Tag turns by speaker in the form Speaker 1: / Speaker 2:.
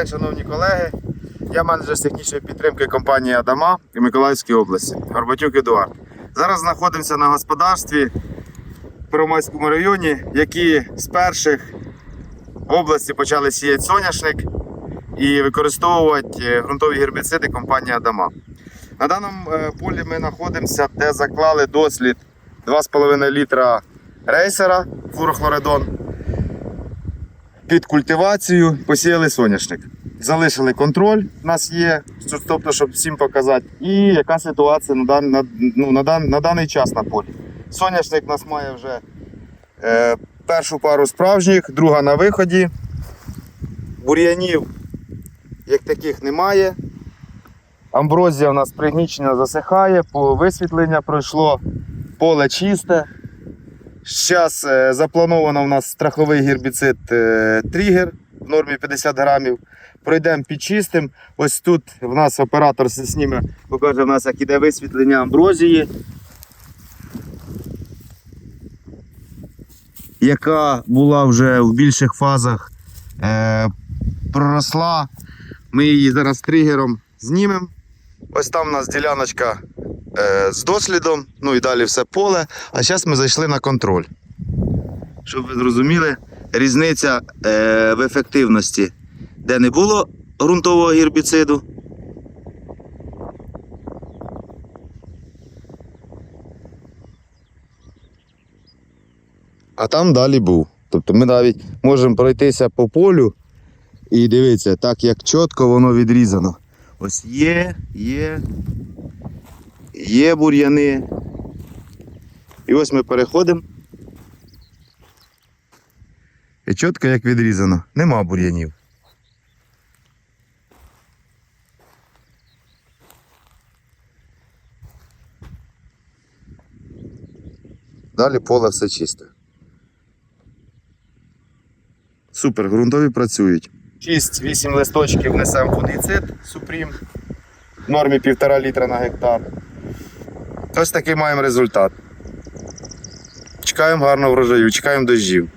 Speaker 1: день, шановні колеги. Я менеджер з технічної підтримки компанії Адама і Миколаївської області, Горбатюк Едуард. Зараз знаходимося на господарстві в Первомайському районі, які з перших в області почали сіяти соняшник і використовувати е, ґрунтові гербіциди компанії Адама. На даному е, полі ми знаходимося, де заклали дослід 2,5 літра рейсера фурохлоридон під культивацію, посіяли соняшник. Залишили контроль, у нас є, тобто, щоб всім показати, і яка ситуація на, дан, на, ну, на, дан, на даний час на полі. Соняшник у нас має вже е, першу пару справжніх, друга на виході. Бур'янів як таких немає. Амброзія у нас пригнічена засихає, висвітлення пройшло, поле чисте. Зараз е, заплановано у нас страховий гербіцид е, тригер в нормі 50 грамів. Пройдемо підчистим. Ось тут в нас оператор зніме, покаже в нас, як іде висвітлення амброзії. Яка була вже в більших фазах е, проросла. Ми її зараз тригером знімемо. Ось там у нас діляночка з дослідом, ну і далі все поле. А зараз ми зайшли на контроль. Щоб ви зрозуміли, різниця е, в ефективності, де не було ґрунтового гербіциду. А там далі був. Тобто ми навіть можемо пройтися по полю і дивіться, так як чітко воно відрізано. Ось є, є, є бур'яни. І ось ми переходимо. І чітко як відрізано. Нема бур'янів. Далі поле все чисте. Супер, ґрунтові працюють. 6-8 листочків несемо фунгіцид Супрім в нормі 1,5 літра на гектар. Ось такий маємо результат. Чекаємо гарного врожаю, чекаємо дощів.